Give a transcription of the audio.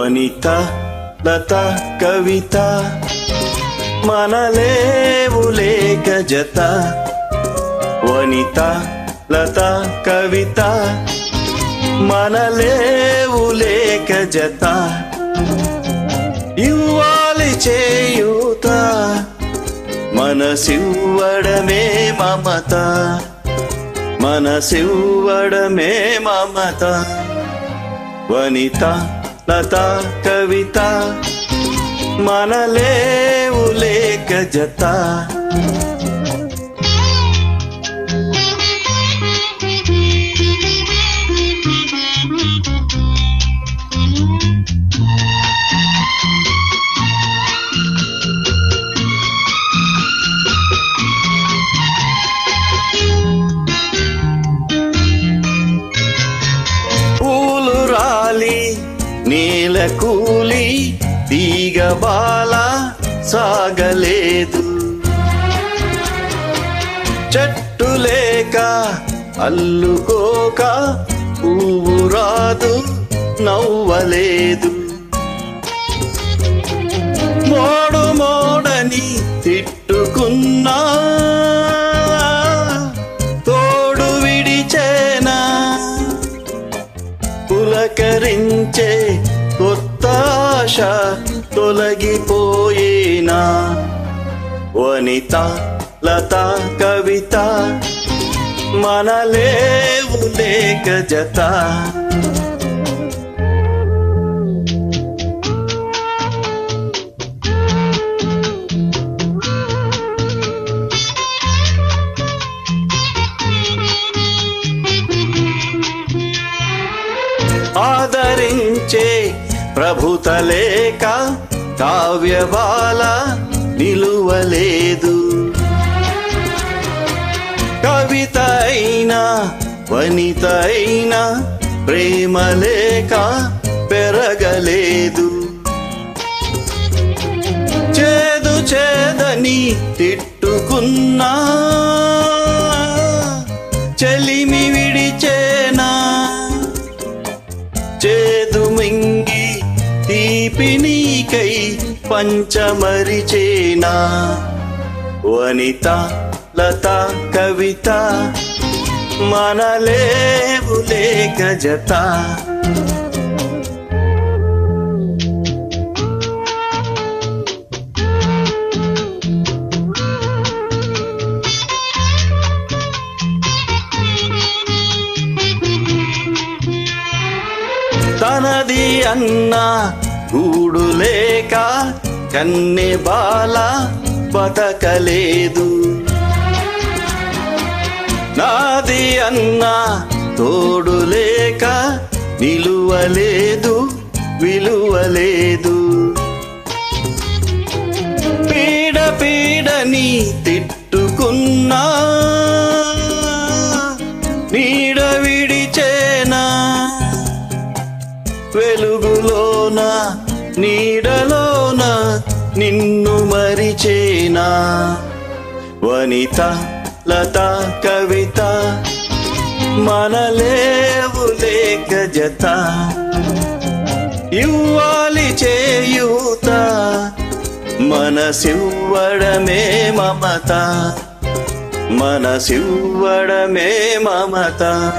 వనిత లత కవిత. మనలేవు లేక జత. వనిత లత కవిత. మనలేవు లేక జత. ఇవ్వాలి చేయూత. మనసివ్వడమే మమత. మనసివ్వడమే మమత. వనిత లత కవిత మనలేవు లేక జత. కూలి తీగ బాల సాగలేదు. చెట్టు లేక అల్లుకోక పువ్వు రాదు నవ్వలేదు. మోడు మోడని తిట్టుకున్నా తోడు విడిచేనా పులకరించే ఆశ తొలగిపోయేనా? వనిత లత కవిత మనలేవు లేక జత. ఆదరించే ప్రభుత లేక కావ్యబాల నిలువలేదు. కవిత అయినా వనిత అయినా ప్రేమ లేక పెరగలేదు. చేదు చేదని తిట్టుకున్నా నీకై పంచమరిచేనా? వనిత లత కవిత మనలేవులే గజత తనది అన్నా గూడు లేక కన్నె బాల బతకలేదు. నాది అన్న తోడు లేక నిలువలేదు విలువలేదు. పీడ పీడని తిట్టుకున్నా వెలుగులోన నీడలోన? నిన్ను మరిచేనా? వనిత లత కవిత మనలేవు లేక జత. ఇవ్వాలి చేయూత మనసివ్వడమే మమత. మనసివ్వడమే మమత.